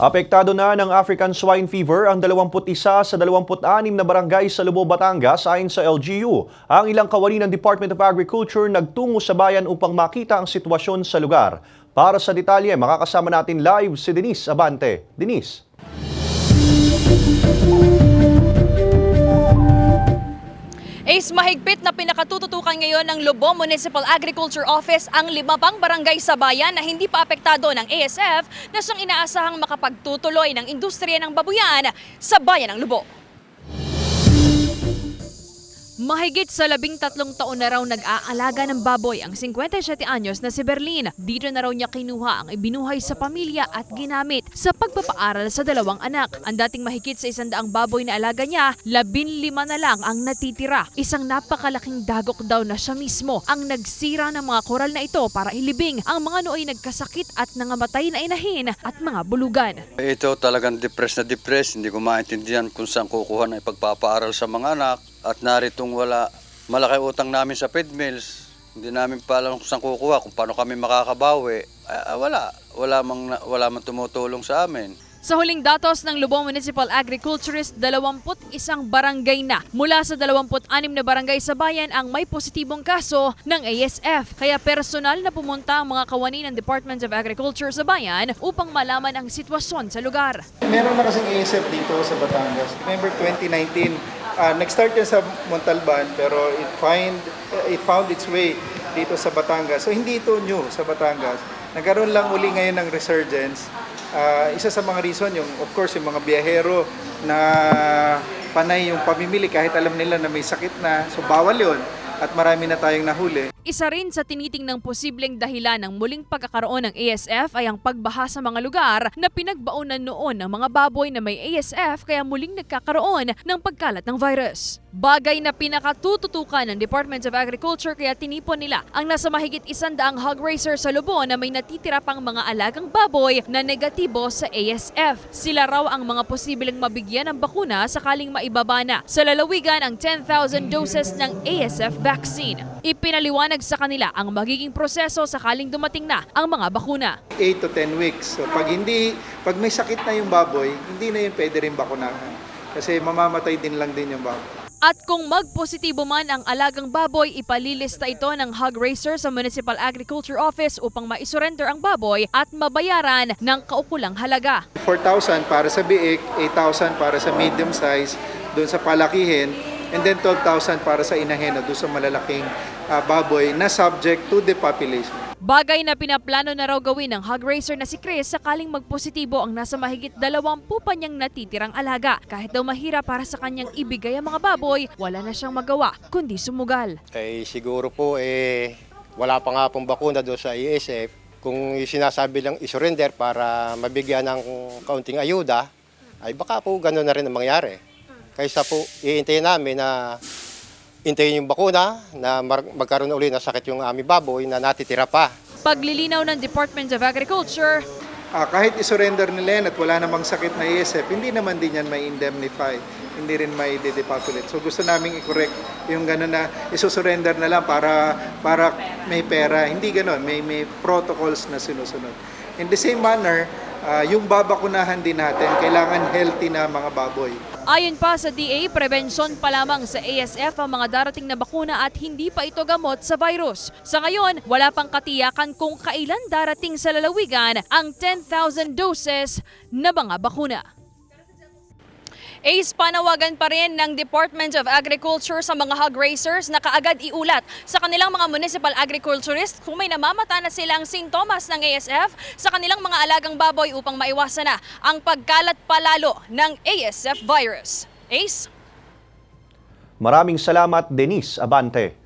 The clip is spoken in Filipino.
Apektado na ng African Swine Fever ang 21 sa 26 na barangay sa Lubo, Batangas ayon sa LGU. Ang ilang kawani ng Department of Agriculture nagtungo sa bayan upang makita ang sitwasyon sa lugar. Para sa detalye, makakasama natin live si Denise Abante. Denise. Ace, mahigpit na pinakatututukan ngayon ng Lubong Municipal Agriculture Office ang lima pang barangay sa bayan na hindi pa apektado ng ASF na siyang inaasahang makapagtutuloy ng industriya ng babuyan sa bayan ng Lubong. Mahigit sa labing tatlong taon na raw nag-aalaga ng baboy ang 57 anyos na si Berlin. Dito na raw niya kinuha ang ibinuhay sa pamilya at ginamit sa pagpapaaral sa dalawang anak. Ang dating mahigit sa isandaang baboy na alaga niya, labin lima na lang ang natitira. Isang napakalaking dagok daw na siya mismo ang nagsira ng mga koral na ito para ilibing ang mga nooy nagkasakit at nangamatay na inahin at mga bulugan. Ito talagang depressed na depressed. Hindi ko maintindihan kung saan kukuha ng ipagpapaaral sa mga anak. At naritong wala, malaki utang namin sa feed mills. Hindi namin pa alam kung saan kukuha, kung paano kami makakabawi. Ah, wala, wala mang, wala mang tumutulong sa amin. Sa huling datos ng Lubong Municipal Agriculturist, 21 barangay na mula sa 26 na barangay sa bayan ang may positibong kaso ng ASF. Kaya personal na pumunta ang mga kawani ng Department of Agriculture sa bayan upang malaman ang sitwasyon sa lugar. Meron na kasing ASF dito sa Batangas. Remember 2019, ah, nag-start yan sa Montalban pero it find it found its way dito sa Batangas. So hindi ito new sa Batangas. Nagkaroon lang uli ngayon ng resurgence. Ah, isa sa mga reason yung of course yung mga biyahero na panay yung pamimili kahit alam nila na may sakit na. So bawal 'yon at marami na tayong nahuli. Isa rin sa tinitingnang posibleng dahilan ng muling pagkakaroon ng ASF ay ang pagbaha sa mga lugar na pinagbaunan noon ng mga baboy na may ASF kaya muling nagkakaroon ng pagkalat ng virus. Bagay na pinakatututukan ng Department of Agriculture kaya tinipon nila ang nasa mahigit isandaang hog racer sa Lubon na may natitira pang mga alagang baboy na negatibo sa ASF. Sila raw ang mga posibleng mabigyan ng bakuna sakaling maibaba na sa lalawigan ang 10,000 doses ng ASF vaccine. Ipinaliwanag sa kanila ang magiging proseso sakaling dumating na ang mga bakuna. 8 to 10 weeks. So pag hindi, pag may sakit na yung baboy, hindi na yun pwede rin bakunahan. Kasi mamamatay din lang din yung baboy. At kung magpositibo man ang alagang baboy, ipalilista ito ng hog racer sa Municipal Agriculture Office upang maisurrender ang baboy at mabayaran ng kaukulang halaga. 4,000 para sa biik, 8,000 para sa medium size, doon sa palakihin, and then 12,000 para sa inahin, doon sa malalaking ah, baboy na subject to the population. Bagay na pinaplano na raw gawin ng hog racer na si Chris sakaling magpositibo ang nasa mahigit 20 pa niyang natitirang alaga. Kahit daw mahirap para sa kanyang ibigay ang mga baboy, wala na siyang magawa kundi sumugal. Eh siguro po eh wala pa nga pong bakuna doon sa ESF. Kung sinasabi lang isurrender para mabigyan ng kaunting ayuda, ay baka po gano'n na rin ang mangyari. Kaysa po iintayin namin na intayin yung bakuna na magkaroon na uli na sakit yung aming baboy na natitira pa. Paglilinaw ng Department of Agriculture, Ah, kahit isurrender nila yan at wala namang sakit na ESF, hindi naman din yan may indemnify, hindi rin may depopulate. So gusto naming i-correct yung gano'n na isusurrender na lang para, para may pera. Hindi gano'n, may, may protocols na sinusunod. In the same manner, ah, yung babakunahan din natin, kailangan healthy na mga baboy. Ayon pa sa DA, prevensyon pa lamang sa ASF ang mga darating na bakuna at hindi pa ito gamot sa virus. Sa ngayon, wala pang katiyakan kung kailan darating sa lalawigan ang 10,000 doses na mga bakuna. ACE panawagan pa rin ng Department of Agriculture sa mga hog racers na kaagad iulat sa kanilang mga municipal agriculturists kung may namamata na silang sintomas ng ASF sa kanilang mga alagang baboy upang maiwasan na ang pagkalat palalo ng ASF virus. ACE? Maraming salamat Denise Abante.